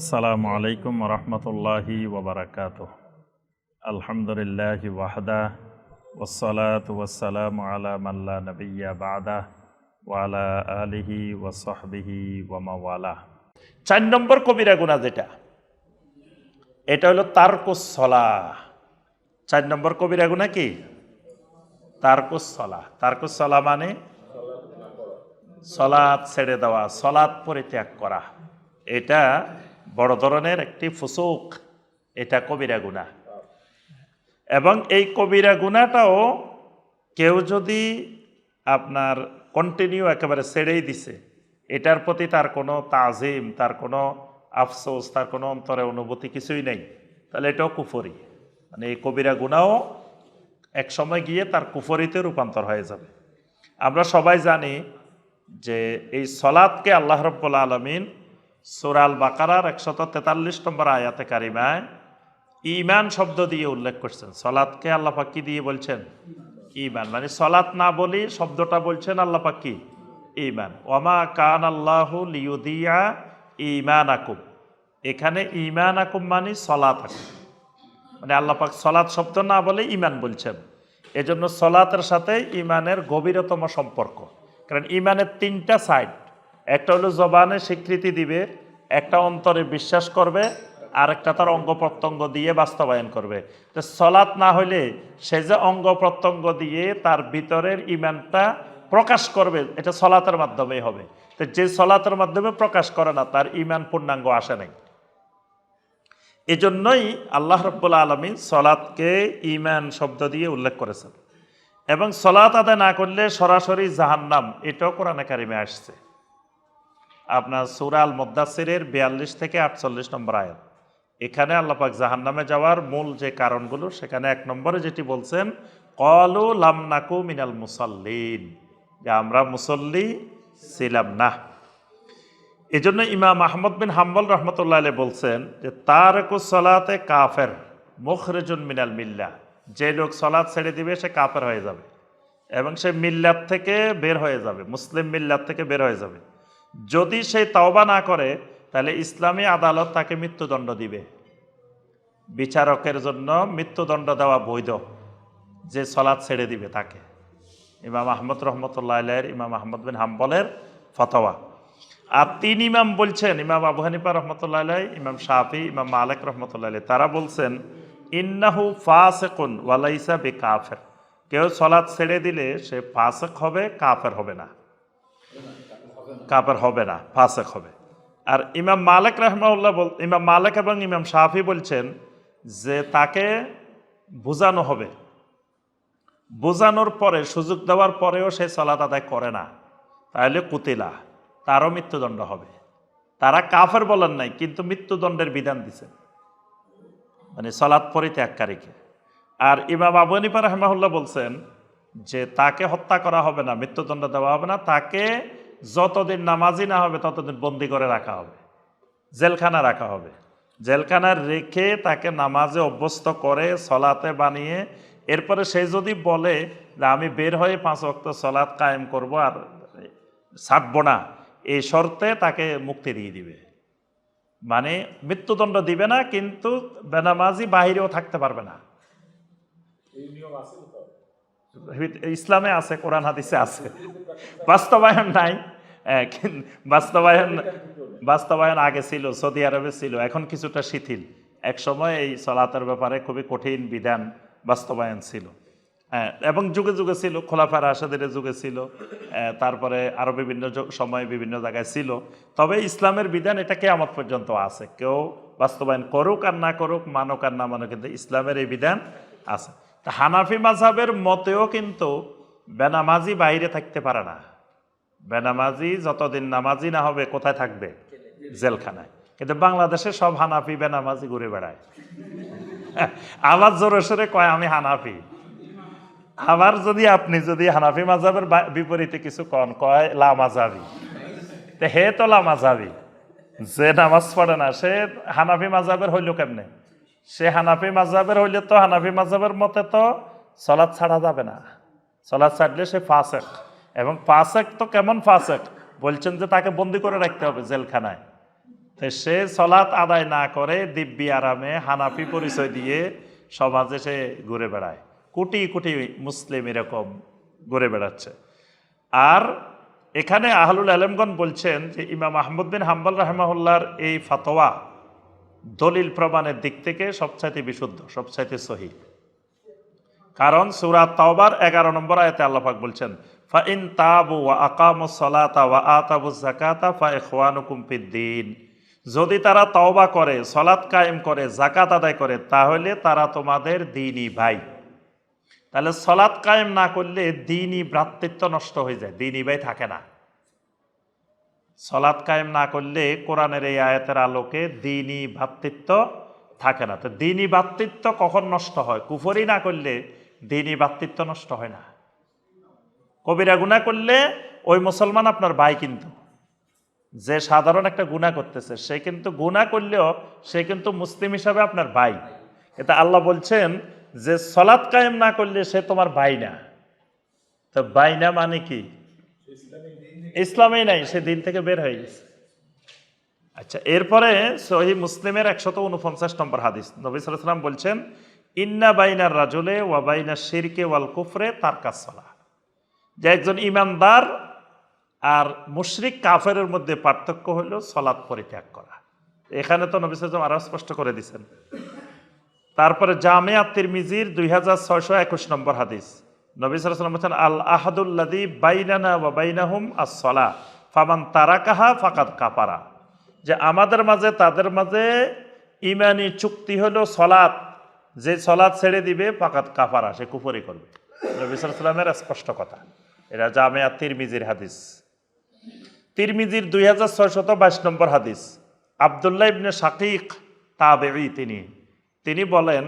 আসসালামু আলাইকুম রহমতুল্লাহি ওবরাকাত আলহামদুলিল্লাহ ওয়াহদা ওসলাত ওয়াসালাম আলা মাল্লা নবিয়া বাদা ওয়ালা আলিহি ওয়াসহবিহি ওয়ামাওয়ালা চার নম্বর কবিরা গুণা যেটা, এটা হলো তারকুসলা চার নম্বর কবিরা গুণা কি? তারকুসলা তারকুসলা মানে সলাৎ ছেড়ে দেওয়া, সলাৎ পরিত্যাগ করা। এটা বড় ধরনের একটি ফুসুক, এটা কবিরা গুণা। এবং এই কবিরা গুণাটাও কেউ যদি আপনার কন্টিনিউ একেবারে ছেড়েই দিছে, এটার প্রতি তার কোনো তাজিম, তার কোনো আফসোস, তার কোনো অন্তরে অনুভূতি কিছুই নেই। তাহলে এটাও কুফরি। মানে এই কবিরা গুণাও এক সময় গিয়ে তার কুফরিতে রূপান্তর হয়ে যাবে। আমরা সবাই জানি যে এই সলাদকে আল্লাহ রব্বুল আলমিন সুরাল বাকারার একশত তেতাল্লিশ নম্বর আয়াতে কারিমায় ইমান শব্দ দিয়ে উল্লেখ করছেন। সলাদকে আল্লাপাক কি দিয়ে বলছেন? ইমান মানে সলাৎ না বলি শব্দটা বলছেন আল্লাপাক কি? ইমান ওমা কান আল্লাহ লিউদিয়া ইমান আকুম এখানে ইমান আকুম মানে সলাত আকুম মানে আল্লাপাক সলাৎ শব্দ না বলে ইমান বলছেন। এজন্য সলাতের সাথে ইমানের গভীরতম সম্পর্ক। কারণ ইমানের তিনটা সাইড। একটা হলো জবানে স্বীকৃতি দিবে, একটা অন্তরে বিশ্বাস করবে, আর একটা তার অঙ্গ প্রত্যঙ্গ দিয়ে বাস্তবায়ন করবে। তো সলাৎ না হলে সে যে অঙ্গ প্রত্যঙ্গ দিয়ে তার ভিতরের ইমানটা প্রকাশ করবে, এটা সলাতের মাধ্যমেই হবে। তো যে সলাতের মাধ্যমে প্রকাশ করে না, তার ইমান পূর্ণাঙ্গ আসে নাই। এজন্যই আল্লাহ রব্বুল আলমী সলাৎকে ইমান শব্দ দিয়ে উল্লেখ করেছেন। এবং সলাৎ আদায় না করলে সরাসরি জাহান্নাম, এটাও কোরআনে কারিমে আসছে। আপনার সুরাল মোদ্দাসিরের বিয়াল্লিশ থেকে আটচল্লিশ নম্বর আয়াত। এখানে আল্লাপাক জাহান্নামে যাওয়ার মূল যে কারণগুলো, সেখানে এক নম্বরে যেটি বলছেন, কলু লামনাকু মিনাল মুসল্লিন। যে আমরা মুসল্লি ছিলাম না। এজন্য ইমাম আহমদ বিন হাম্বল রহমতুল্লাহ আলী বলছেন যে, তারকু সলাতে কাফের মুখরেজুন মিনাল মিল্লা যে লোক সলাৎ ছেড়ে দিবে, সে কাফের হয়ে যাবে। এবং সে মিল্লাত থেকে বের হয়ে যাবে, মুসলিম মিল্লাত থেকে বের হয়ে যাবে। যদি সে তওবা না করে, তাহলে ইসলামী আদালত তাকে মৃত্যুদণ্ড দিবে। বিচারকের জন্য মৃত্যুদণ্ড দেওয়া বৈধ, যে সলাদ ছেড়ে দিবে তাকে। ইমাম আহমদ রহমতুল্লাহ আলের ইমাম আহমদ বিন হাম্বলের ফতোয়া। আর তিন ইমাম বলছেন, ইমাম আবু হানিফা রহমতুল্লাহ ইমাম শাহি ইমাম মালিক রহমতুল্লাহ আলাই তারা বলছেন, ইন্নাহু ফাসেকুন ওয়ালাইসা বে কাফের কেউ সলাদ ছেড়ে দিলে সে ফাসেক হবে, কাফের হবে না। কাফের হবে না, ফাসেক হবে। আর ইমাম মালিক রহমাউল্লাহ বল, ইমাম মালিক এবং ইমাম শাহি বলছেন যে তাকে বোঝানো হবে। বোঝানোর পরে, সুযোগ দেওয়ার পরেও সে সলাৎ আদায় করে না। তাহলে কুতিলা, তারও মৃত্যুদণ্ড হবে। তারা কাফের বলেন নাই, কিন্তু মৃত্যুদণ্ডের বিধান দিছে। মানে সলাৎ পরিত্যাগকারীকে। আর ইমাম আবু হানিফা রহমাহুল্লাহ বলছেন যে তাকে হত্যা করা হবে না, মৃত্যুদণ্ড দেওয়া হবে না, তাকে যতদিন নামাজি না হবে ততদিন বন্দি করে রাখা হবে। জেলখানা রাখা হবে। জেলখানা রেখে তাকে নামাজে অভ্যস্ত করে সলাতে বানিয়ে এরপরে সে যদি বলে যে আমি বের হয়ে পাঁচ অক্ত সলাৎ কায়েম করব আর ছাড়ব না এই শর্তে তাকে মুক্তি দিয়ে দিবে। মানে মৃত্যুদণ্ড দিবে না কিন্তু বেনামাজি বাহিরেও থাকতে পারবে না। ইসলামে আছে কোরআন হাদিসে আছে। বাস্তবায়ন নাই। বাস্তবায়ন বাস্তবায়ন আগে ছিল, সৌদি আরবে ছিল, এখন কিছুটা শিথিল। এক সময় এই সলাতের ব্যাপারে খুবই কঠিন বিধান বাস্তবায়ন ছিল। এবং যুগে যুগে ছিল খোলাফার আসাদের যুগে ছিল তারপরে আরও বিভিন্ন সময় বিভিন্ন জায়গায় ছিল। তবে ইসলামের বিধান এটা কেয়ামত পর্যন্ত আছে। কেউ বাস্তবায়ন করুক আর না করুক, মানুক আর না মানুক, কিন্তু ইসলামের এই বিধান আছে। হানাফি মাঝাবের মতেও কিন্তু বেনামাজি বাইরে থাকতে পারে না। বেনামাজি, যতদিন নামাজি না হবে, কোথায় থাকবে? জেলখানায়। কিন্তু বাংলাদেশে সব হানাফি বেনামাজি ঘুরে বেড়ায়। আবার জোরে সোরে কয়, আমি হানাফি। আবার যদি আপনি যদি হানাফি মাজাবের বিপরীতে কিছু কন, কয় লামাজাবি হে তো লামাজাবি যে নামাজ পড়ে না, সে হানাফি মাজাবের হইল কেমনে? সে হানাফি মাজাবের হইলে তো হানাফি মাজাবের মতে তো সলাদ ছাড়া যাবে না। সলাদ ছাড়লে সে ফাসেক। এবং ফাসেক তো কেমন ফাসেক? বলছেন যে তাকে বন্দি করে রাখতে হবে জেলখানায়। সে সলাৎ আদায় না করে দিব্যি আরামে হানাফি পরিচয় দিয়ে সমাজে সে ঘুরে বেড়ায়। কোটি কোটি মুসলিম এরকম ঘুরে বেড়াচ্ছে। আর এখানে আহলুল আলমগণ বলছেন যে ইমাম আহমদ হাম্বাল রাহমাহুল্লার এই ফাতোয়া দলিল প্রমাণের দিক থেকে সবচাইতে বিশুদ্ধ, সবচাইতে সহি। কারণ সুরাত তাওবার এগারো নম্বর আয়তে আল্লাহাক বলছেন ফাইন তাবু ওয়া আকামুস সালাতা ওয়া আতাবু জাকাতা ফা ইখওয়ানুকুম ফিদ্দিন যদি তারা তওবা করে সলাৎ কায়েম করে জাকাত আদায় করে, তাহলে তারা তোমাদের দিনই ভাই। তাহলে সলাৎ কায়েম না করলে দিনই ভ্রাতৃত্ব নষ্ট হয়ে যায়, দিনই ভাই থাকে না। সলাৎ কায়েম না করলে কোরআনের এই আয়াতের আলোকে দিনই ভ্রাতৃত্ব থাকে না। তো দিনই ভ্রাতৃত্ব কখন নষ্ট হয়? কুফরি না করলে দিনই ভ্রাতৃত্ব নষ্ট হয় না। কবিরা গুণা করলে ওই মুসলমান আপনার ভাই কিন্তু। যে সাধারণ একটা গুণা করতেছে, সে কিন্তু গুণা করলেও সে কিন্তু মুসলিম হিসাবে আপনার ভাই। এটা আল্লাহ বলছেন যে সলাৎ কায়েম না করলে সে তোমার ভাই না। তো ভাই না মানে কি? ইসলামেই নাই, সে দিন থেকে বের হয়ে গেছে। আচ্ছা এরপরে সহি মুসলিমের একশত উনপঞ্চাশ নম্বর হাদিস। নবী সালাম বলছেন, ইন্না বাইনার রাজুলে ওয়া বাইনা শিরকে ওয়াল কুফরে তার কাসলা যে একজন ইমানদার আর মুশরিক কাফেরের মধ্যে পার্থক্য হল সলাৎ পরিত্যাগ করা। এখানে তো নবী সালাম আরও স্পষ্ট করে দিছেন। তারপরে জামিয়া তিরমিজির দুই হাজার ছয়শো একুশ নম্বর হাদিস। নবী সালাম বলছেন, আল আহাদুল্লাদি বাইনানা ওয়া বাইনাহুম আসলা ফামান তারাকাহা ফাকাদ কাপারা যে আমাদের মাঝে, তাদের মাঝে ইমানি চুক্তি হলো সলাৎ। যে সলাৎ ছেড়ে দিবে, ফাকাদ কাফারা, সে কুফরি করবে। নবী সালামের স্পষ্ট কথা। এটা জামিয়া তিরমিজির হাদিস। তিরমিজির দুই হাজার ছয়শত বাইশ নম্বর হাদিস। আবদুল্লাহ ইবনে শাকিক তাবেই তিনি। তিনি বলেন,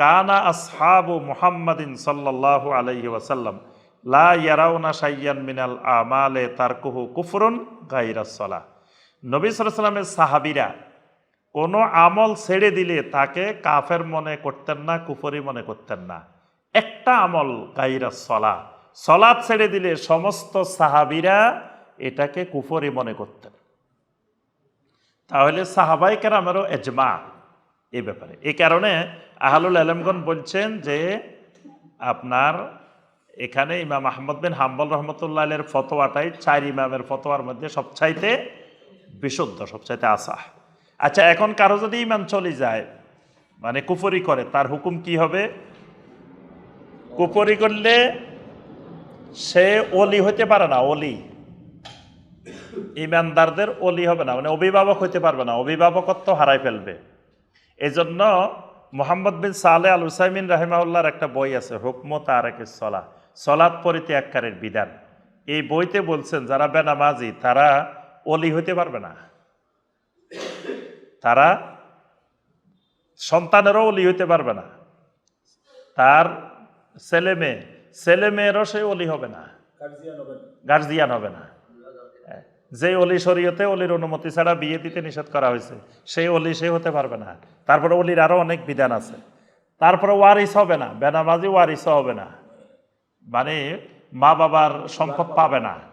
কানা আসহাবু মুহাম্মাদিন সাল্লাল্লাহু আলাইহি ওয়াসাল্লাম, লা ইয়ারাউনা সাইয়ান মিনাল আমালে তারকুহু কুফরুন গাইরাস সালাহ নবী সাল্লামের সাহাবিরা কোনো আমল ছেড়ে দিলে তাকে কাফের মনে করতেন না, কুফরি মনে করতেন না। একটা আমল গাইরাস সলা সলাৎ ছেড়ে দিলে সমস্ত সাহাবিরা এটাকে কুফরি মনে করতেন। তাহলে সাহাবাই কেরামেরও এজমা এ ব্যাপারে। এ কারণে আহলুল আলমগন বলছেন যে আপনার এখানে ইমাম আহমদ বিন হাম্বল রহমতুল্লাহ এর ফতোয়াটাই চার ইমামের ফতোয়ার মধ্যে সবচাইতে বিশুদ্ধ, সবচাইতে আশা আচ্ছা এখন কারও যদি ইমাম চলে যায় মানে কুফরি করে, তার হুকুম কি হবে? কুফরি করলে সে অলি হতে পারে না অলি ইমানদারদের অলি হবে না মানে অভিভাবক হইতে পারবে না, অভিভাবকত্ব হারাই ফেলবে। এই জন্য মোহাম্মদ বিন সালে আল হুসাইমিন রাহিমাউল্লাহর একটা বই আছে হুকমত আর সলা, সলাৎ পরিত্যাগকারীর বিধান। এই বইতে বলছেন, যারা বেনামাজি, তারা অলি হইতে পারবে না। তারা সন্তানেরও অলি হইতে পারবে না। তার ছেলে মেয়ে ছেলে মেয়েরও সে অলি হবে না। গার্জিয়ান হবে না। যে অলি শরীয়তে অলির অনুমতি ছাড়া বিয়ে দিতে নিষেধ করা হয়েছে সেই অলি সে হতে পারবে না। তারপরে অলির আরও অনেক বিধান আছে। তারপরে ওয়ারিস হবে না বেনামাজি ওয়ারিসও হবে না। মানে মা বাবার সম্পদ পাবে না।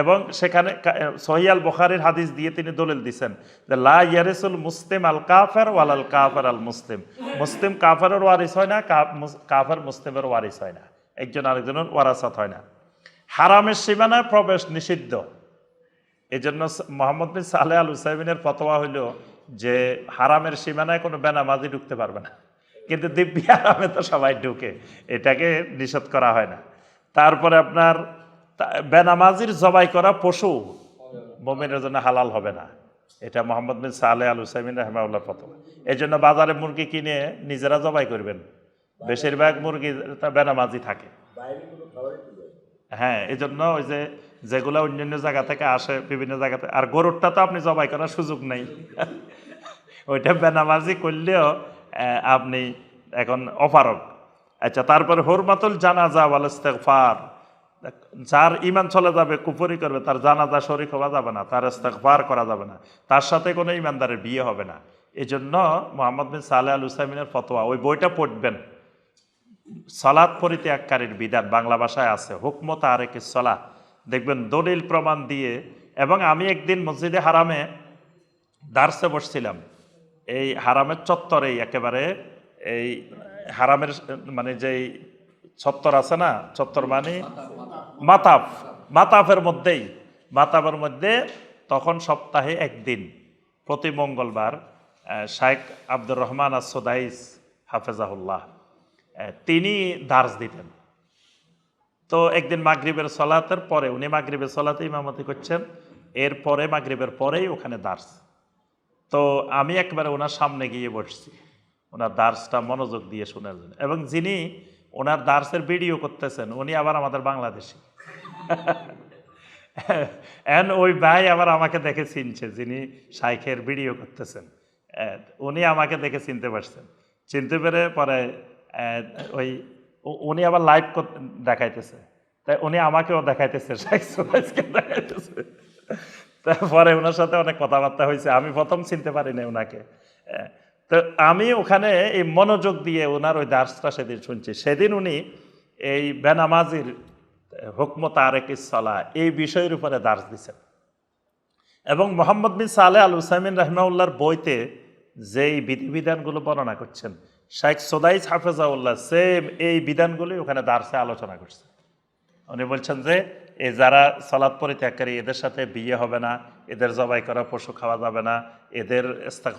এবং সেখানে সহিয়াল বখারির হাদিস দিয়ে তিনি দলিল দিছেন যে, লা ইয়ারিসুল মুসলিম আল কাফের ওয়াল আল কাফের আল মুসলিম। মুসলিম কাফের ওয়ারিস হয় না কাফের মুসলিমের ওয়ারিস হয় না। একজন আরেকজনের ওয়ারাসাত হয় না। হারামের সীমানায় প্রবেশ নিষিদ্ধ। এই জন্য মোহাম্মদ বিন সালে আল হুসাইমিনের ফতোয়া হইল যে, হারামের সীমানায় কোনো বেনামাজি ঢুকতে পারবে না। কিন্তু দিব্যি হারামে তো সবাই ঢুকে, এটাকে নিষেধ করা হয় না। তারপরে আপনার বেনামাজির জবাই করা পশু মমিনের জন্য হালাল হবে না। এটা মোহাম্মদ বিন সালে আল হুসাইমিন রহমাউল্লাহ ফতোয়া। এই জন্য বাজারে মুরগি কিনে নিজেরা জবাই করবেন। বেশিরভাগ মুরগি বেনামাজি থাকে। হ্যাঁ এই জন্য ওই যে যেগুলো অন্যান্য জায়গা থেকে আসে, বিভিন্ন জায়গাতে আর গরুরটা তো আপনি জবাই করার সুযোগ নেই। ওইটা বেনামাজি করলেও আপনি এখন অপারক আচ্ছা তারপরে হরমাতুল জানাজা ওয়াল ইস্তেগফার। যার ইমান চলে যাবে, কুফরি করবে, তার জানাজা শরিক হওয়া যাবে না, তার ইস্তেগফার করা যাবে না, তার সাথে কোনো ইমানদারের বিয়ে হবে না। এই জন্য মোহাম্মদ বিন সালে আল হুসাইমিনের ফতোয়া, ওই বইটা পড়বেন। সালাদ পরিত্যাগকারীর বিধান, বাংলা ভাষায় আছে হুকমত আর কি সলা দেখবেন দলিল প্রমাণ দিয়ে, এবং আমি একদিন মসজিদে হারামে দার্সে বসছিলাম, এই হারামের চত্বরেই একেবারে, এই হারামের মানে যেই চত্বর আছে না, চত্বর মানে মাতাফ, মাতাফের মধ্যেই। মাতাফের মধ্যে তখন সপ্তাহে একদিন, প্রতি মঙ্গলবার শাইখ আব্দুর রহমান আসোদাইস হাফেজাহুল্লাহ তিনি দার্স দিতেন। তো একদিন মাগরিবের সলাতের পরে, উনি মাগরিবের সলাতে ইমামতি করছেন এরপরে মাগরিবের পরেই ওখানে দার্স। তো আমি একবারে ওনার সামনে গিয়ে বসছি, ওনার দার্সটা মনোযোগ দিয়ে শোনার জন্য এবং যিনি ওনার দার্সের ভিডিও করতেছেন, উনি আবার আমাদের বাংলাদেশি। ওই ভাই আবার আমাকে দেখে চিনছে যিনি শাইখের ভিডিও করতেছেন। উনি আমাকে দেখে চিনতে পারছেন। চিনতে পেরে পরে ওই উনি আবার লাইভ দেখাইতেছে। তাই উনি আমাকেও দেখাইতেছে শাইখ সুরাজকে দেখাইতেছে। তারপরে ওনার সাথে অনেক কথাবার্তা হয়েছে। আমি প্রথম চিনতে পারিনি ওনাকে আহ, তো আমি ওখানে এই মনোযোগ দিয়ে ওনার ওই দার্সটা সেদিন শুনছি। সেদিন উনি এই বেনামাজির হুকমত আরেক ইসলা এই বিষয়ের উপরে দার্স দিচ্ছেন এবং মোহাম্মদ বিন সালে আল হুসাইমিন রহমাউল্লাহর বইতে যেই বিধিবিধানগুলো বর্ণনা করছেন, শাইখ সোদাইস হাফেজাউল্লাহ সেম এই বিধানগুলি ওখানে দার্সে আলোচনা করছে। উনি বলছেন যে এই যারা সলাৎ পরিত্যাগকারী, এদের সাথে বিয়ে হবে না, এদের জবাই করা, পশু খাওয়া যাবে না, এদের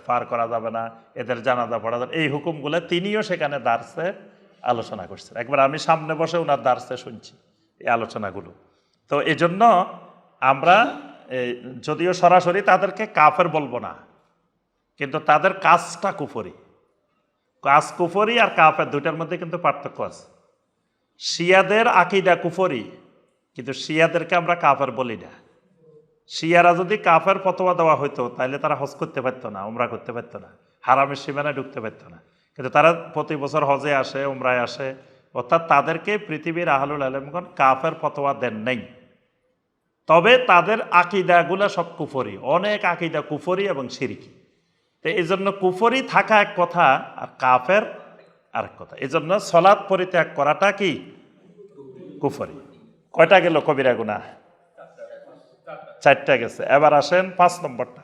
পার করা যাবে না, এদের জানাজা পড়া যাবে এই হুকুমগুলো তিনিও সেখানে দার্সে আলোচনা করছেন। একবার আমি সামনে বসে ওনার দার্সে শুনছি। এই আলোচনাগুলো। তো এই জন্য আমরা যদিও সরাসরি তাদেরকে কাফের বলব না, কিন্তু তাদের কাজটা কুফরি। কাজ কুফরি আর কাফের দুইটার মধ্যে কিন্তু পার্থক্য আছে। শিয়াদের আকিদা কুফরি, কিন্তু শিয়াদেরকে আমরা কাফের বলি না। শিয়ারা যদি কাফের ফতোয়া দেওয়া হইতো তাহলে তারা হজ করতে পারতো না, উমরা করতে পারতো না, হারামের সীমানায় ঢুকতে পারতো না। কিন্তু তারা প্রতি বছর হজে আসে, উমরায় আসে অর্থাৎ তাদেরকে পৃথিবীর আহলুল আলমগণ কাফের ফতোয়া দেন নেই। তবে তাদের আকিদাগুলো সব কুফরি, অনেক আকিদা কুফরি এবং সিরিকি। তো এই জন্য কুফরি থাকা এক কথা আর কাফের আরেক কথা। এই জন্য সলাৎ পরিত্যাগ করাটা কি? কুফরি। কয়টা গেল কবিরা গুনা চারটা গেছে। এবার আসেন পাঁচ নম্বরটা।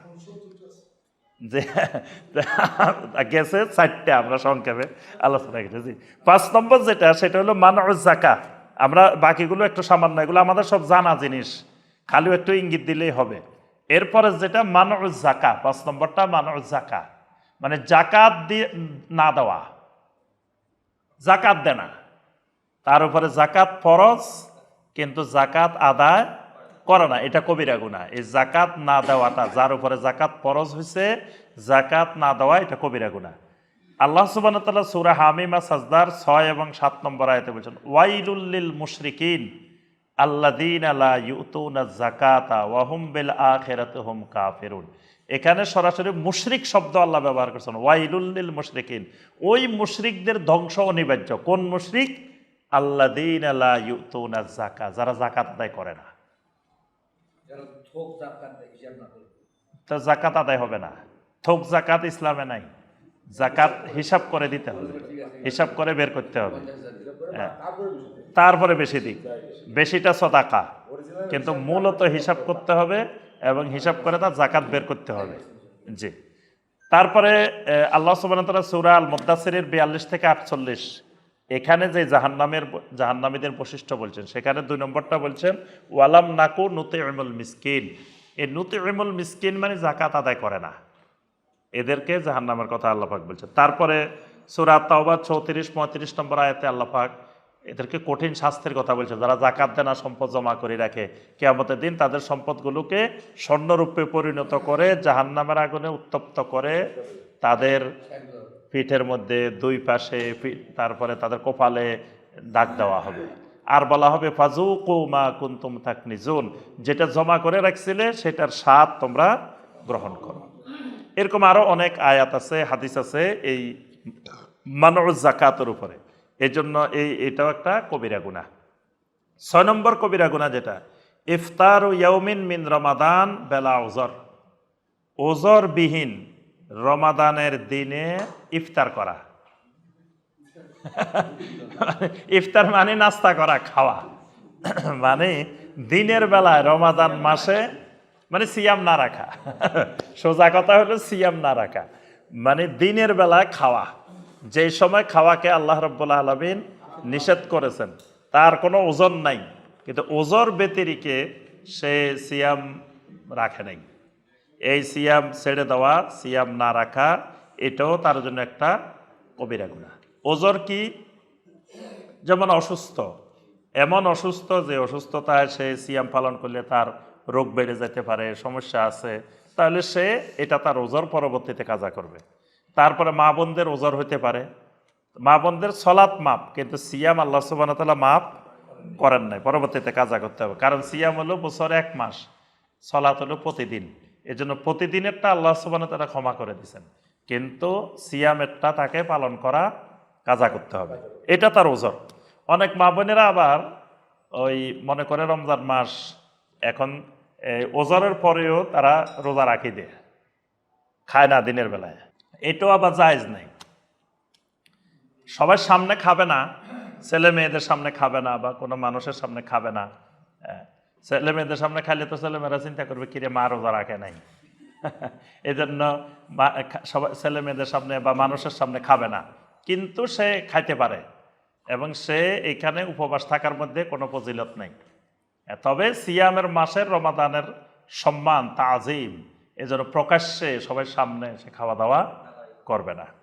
যে গেছে চারটে আমরা সংক্ষেপে আলোচনা করেছি। পাঁচ নম্বর যেটা, সেটা হলো মানুষ জাকা আমরা বাকিগুলো একটু সামান্য, এগুলো আমাদের সব জানা জিনিস। খালি একটু ইঙ্গিত দিলেই হবে। এরপরে যেটা মানুষ জাকা পাঁচ নম্বরটা মানুষ জাকা মানে জাকাত দিয়ে না দেওয়া। জাকাত দেনা। তার উপরে জাকাত ফরজ, কিন্তু জাকাত আদায় করে না, এটা কবিরা গুণা এই জাকাত না দেওয়াটা, যার উপরে জাকাত ফরজ হয়েছে জাকাত না দেওয়া এটা কবিরা গুণা আল্লাহ সুবান তাল্লাহ সুরা হামিমা সাজদার ছয় এবং সাত নম্বর আয়তে বলছেন ওয়াইলুল্লিল মুশরিকিন আল্লাদিন আলা ইউতুনা জাকাতা ওয়াহুম বিল আখিরাতি হুম কাফিরুন। এখানে সরাসরি মুশরিক শব্দ আল্লাহ ব্যবহার করছেন ওয়াইলুল্লিল মুশরিকিন। ওই মুশরিকদের ধ্বংস অনিবার্য কোন মুশরিক? আল্লাদিন আলা ইউতুনা জাকা যারা জাকাত আদায় করে না যারা থোক জাকাত দেয়, হিসাব না করে তা জাকাত আদায় হবে না। থোক জাকাত ইসলামে নাই। জাকাত হিসাব করে দিতে হবে। হিসাব করে বের করতে হবে। হ্যাঁ। তারপরে বেশি দিক। বেশিটা সদাকা। কিন্তু মূলত হিসাব করতে হবে। এবং হিসাব করে তার জাকাত বের করতে হবে। জি। তারপরে আল্লাহ সুবাহ সুরা আল মুদাসিরের বিয়াল্লিশ থেকে আটচল্লিশ এখানে যে জাহান্নামের জাহান্নামীদের বৈশিষ্ট্য বলছেন, সেখানে দুই নম্বরটা বলছেন, ওয়ালাম নাকু নুতে ইমুল মিসকিন। এই নুতে ইমুল মিসকিন মানে জাকাত আদায় করে না। এদেরকে জাহান্নামের কথা আল্লাপাক বলছেন। তারপরে সুরাত তাওবা চৌত্রিশ, পঁয়ত্রিশ নম্বর আয়াতে আল্লাপাক এদেরকে কঠিন শাস্তির কথা বলছে যারা জাকাত দেনা সম্পদ জমা করে রাখে, কেয়ামতের দিন তাদের সম্পদগুলোকে স্বর্ণরূপে পরিণত করে জাহান্নামের আগুনে উত্তপ্ত করে তাদের পিঠের মধ্যে দুই পাশে তারপরে তাদের কপালে দাগ দেওয়া হবে। আর বলা হবে ফাজুকু মা কুন্তুম তাকনিজুন যেটা জমা করে রাখছিলে, সেটার স্বাদ তোমরা গ্রহণ করো। এরকম আরও অনেক আয়াত আছে, হাদিস আছে এই মানুষ জাকাতের উপরে। এই জন্য এই, এটাও একটা কবিরা গুণা ছয় নম্বর কবিরা গুণা যেটা, ইফতার ও ইয়ৌমিন মিন রমাদান বেলা ওজর ওজর বিহীন রমাদানের দিনে ইফতার করা। ইফতার মানে নাস্তা করা, খাওয়া। মানে দিনের বেলায় রমাদান মাসে মানে সিয়াম না রাখা। সোজা কথা হলো সিয়াম না রাখা। মানে দিনের বেলায় খাওয়া। যে সময় খাওয়াকে আল্লাহ রব্বুল্লা আলমিন নিষেধ করেছেন, তার কোনো ওজন নাই। কিন্তু ওজর ব্যতিরিকে সে সিয়াম রাখে নাই। এই সিয়াম ছেড়ে দেওয়া, সিয়াম না রাখা, এটাও তার জন্য একটা কবিরা গুণা ওজর কি? যেমন অসুস্থ, এমন অসুস্থ যে অসুস্থতায় সে সিয়াম পালন করলে তার রোগ বেড়ে যেতে পারে, সমস্যা আছে, তাহলে সে এটা তার ওজর পরবর্তীতে কাজা করবে। তারপরে মা বোনদের ওজর হতে পারে। মা বোনদের সলাৎ মাপ, কিন্তু সিয়াম আল্লাহ সুবান তালা মাপ করেন নাই, পরবর্তীতে কাজা করতে হবে। কারণ সিয়াম হলো বছর এক মাস, সলাৎ হলো প্রতিদিন। এজন্য প্রতিদিনেরটা আল্লাহ সুবান তারা ক্ষমা করে দিয়েছেন। কিন্তু সিয়ামেরটা তাকে পালন করা কাজা করতে হবে। এটা তার ওজন অনেক মা বোনেরা আবার ওই মনে করে রমজান মাস, এখন এই ওজরের পরেও তারা রোজা রাখি দেয়। খায় না দিনের বেলায়। এটাও আবার জায়জ নাই। সবার সামনে খাবে না, ছেলে মেয়েদের সামনে খাবে না বা কোনো মানুষের সামনে খাবে না। ছেলে মেয়েদের সামনে খাইলে তো ছেলে মেয়েরা চিন্তা করবে কিরে মা রোজা রাখে নাই? এই জন্য মা- সবাই ছেলে মেয়েদের সামনে বা মানুষের সামনে খাবে না। কিন্তু সে খাইতে পারে এবং সে এখানে উপবাস থাকার মধ্যে কোনো ফজিলত নেই। তবে সিয়ামের মাসের রমাদানের সম্মান, তাজিম এজন্য প্রকাশ্যে সবাই সামনে সে খাওয়া দাওয়া করবে না।